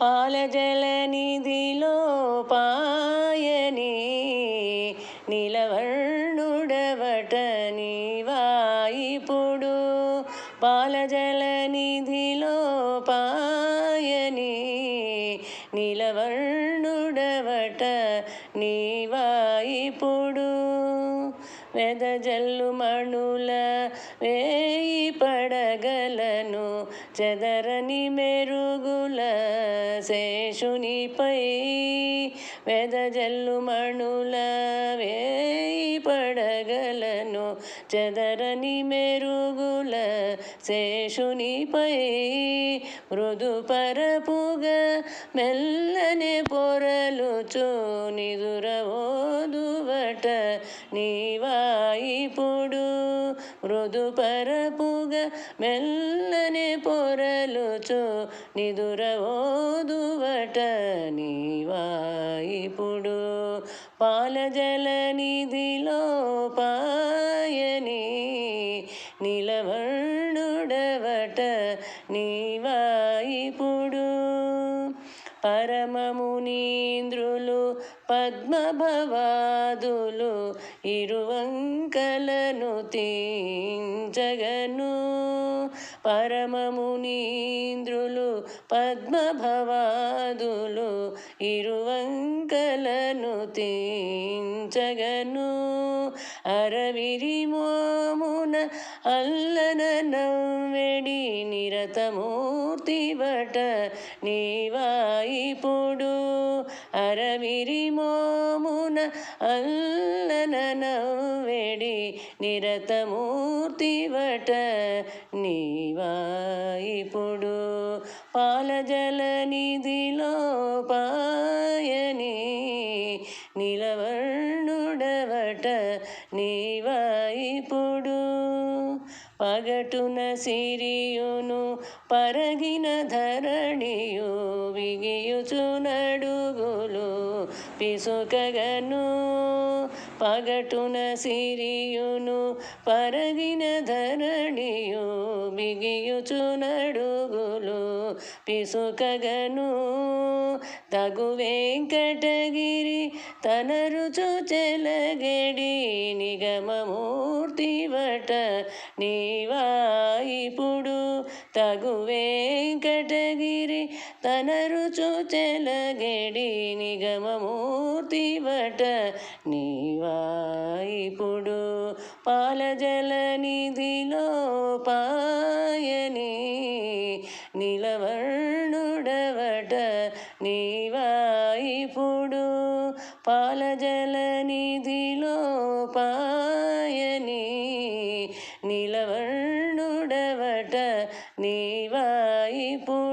పాలజలనిధిలో పాయని నిలవర్ణుడవట నీవాయిపుడు పాలజలనిధిలో పాయని నిలవర్ణుడవట నీవాయిపుడు వెదజల్లు మణుల వేయి పడగలను చెదరని మెరుగుల శేషునిపై వెదజల్లు మణుల వేయి పడగలను చెదరని మెరుగుల శేషునిపై మృదు పరపుగా మెల్లనే పొరలు నిదురవోదువట నీవాయిపుడు మృదు పరపుగా మెల్లనే పొరలుచు నిదురవో నిధిలో పాయని నిలవర్ణుడవట నీవాయిపుడు పరమమునీంద్రులు పద్మభవాదులు ఇరువంకలను తీంచగను పరమమునీంద్రులు పద్మభవాదులు ఇరువ కరవిరిమోమున అల్లన నవ్వెడి నిరతమూర్తివట నీవాయిపుడు. అరవిరిమోమున అల్లన నవ్వెడి నిరతమూర్తివట నీవాయిపుడు. పాలజల నిధిలో పగటున సిరియును పరగిన ధరణియు విగియుచు నడుగులు పిసుకగను. పగటున సిరియును పరగిన ధరణియు బిగియుచు నడుగులు పిసుకగను. తగు వెంకటగిరి తన రుచు నిగమము నిగమమూర్తివట నీవాయిపుడు తగు వెంకటగిరి తన రుచు చెలగెడి నిగమమూర్తివట నీవాయిపుడు పాలజల నిధిలో పాయని నిలవర్ణుడవట నీవాయిపుడు పాలజల నిధిలో పాయ నిలవర్ణుడవట నీవాయిపుడు